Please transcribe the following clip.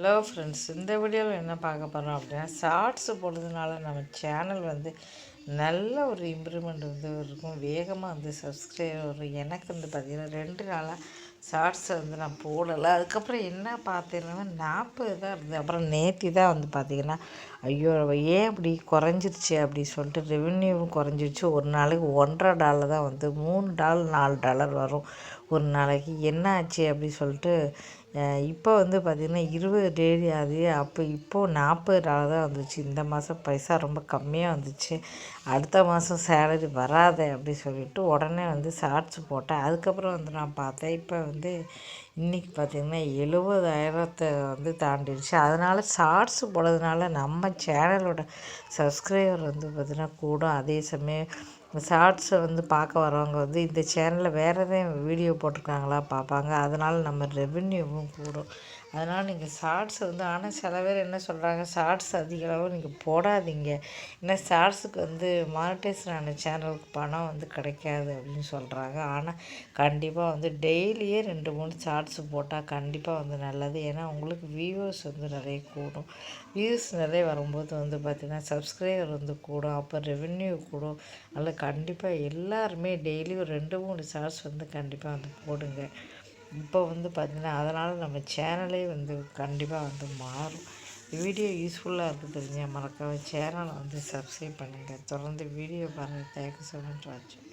Hello friends இந்த வீடியோவில் என்ன பார்க்க போகிறோம் அப்படின்னா ஷார்ட்ஸ் போடுறதுனால நம்ம சேனல் வந்து நல்ல ஒரு இம்ப்ரூவ்மெண்ட் வந்து இருக்கும். வேகமாக வந்து சப்ஸ்கிரைப் வரும் எனக்கு வந்து பார்த்திங்கன்னா ரெண்டு நாளாக ஷார்ட்ஸை வந்து நான் போடலை. அதுக்கப்புறம் என்ன பார்த்தேன்னா நாற்பது தான் இருந்தது. அப்புறம் நேற்று தான் வந்து பார்த்திங்கன்னா ஐயோ ஏன் இப்படி குறைஞ்சிருச்சு அப்படி சொல்லிட்டு ரெவென்யூவும் குறைஞ்சிருச்சு. ஒரு நாளைக்கு ஒன்றரை டாலர் தான் வந்து மூணு டாலர் நாலு டாலர் வரும். ஒரு நாளைக்கு என்ன ஆச்சு அப்படி சொல்லிட்டு இப்போ வந்து பார்த்திங்கன்னா இருபது டேடி ஆகுது அப்போ இப்போது நாற்பது டாலர் தான் வந்துச்சு. இந்த மாதம் பைசா ரொம்ப கம்மியாக வந்துச்சு. அடுத்த மாதம் சேலரி வராது அப்படி சொல்லிட்டு உடனே வந்து ஷார்ட்ஸ் போட்டேன். அதுக்கப்புறம் வந்து நான் பார்த்தேன். இப்போ வந்து இன்றைக்கி பார்த்திங்கன்னா எழுபதாயிரத்தை வந்து தாண்டிடுச்சு. அதனால் ஷார்ட்ஸ் போடுறதுனால நம்ம சேனலோட சப்ஸ்கிரைபர் வந்து பார்த்திங்கன்னா கூடும். அதே சமயம் ஷார்ட்ஸை வந்து பார்க்க வரவங்க வந்து இந்த சேனலில் வேறு எதுவும் வீடியோ போட்டிருக்காங்களா பார்ப்பாங்க. அதனால் நம்ம ரெவென்யூவும் கூடும். அதனால் நீங்கள் ஷார்ட்ஸ் வந்து ஆனால் சில பேர் என்ன சொல்கிறாங்க ஷார்ட்ஸ் அதிக அளவு நீங்கள் போடாதீங்க. ஏன்னா ஷார்ட்ஸுக்கு வந்து மானிட்டைசன் ஆன சேனலுக்கு பணம் வந்து கிடைக்காது அப்படின்னு சொல்கிறாங்க ஆனால் கண்டிப்பாக வந்து டெய்லியே ரெண்டு மூணு ஷார்ட்ஸ் போட்டால் கண்டிப்பாக வந்து நல்லது. ஏன்னா உங்களுக்கு வியூவர்ஸ் வந்து நிறைய கூடும். வியூஸ் நிறைய வரும்போது வந்து பார்த்திங்கன்னா சப்ஸ்கிரைபர் வந்து கூடும். அப்போ ரெவென்யூ கூடும். அதில் கண்டிப்பாக எல்லாருமே டெய்லி ஒரு ரெண்டு மூணு ஷார்ட்ஸ் வந்து கண்டிப்பாக வந்து போடுங்க. இப்போ வந்து பார்த்திங்கன்னா அதனால் நம்ம சேனலே வந்து கண்டிப்பாக வந்து மாறும். வீடியோ யூஸ்ஃபுல்லாக இருக்குது தெரிஞ்சால் மறக்காம சேனலை வந்து சப்ஸ்கிரைப் பண்ணுங்கள் தொடர்ந்து வீடியோ பாருங்கள் தேங்க்யூ ஸோ மச் வாட்சிங்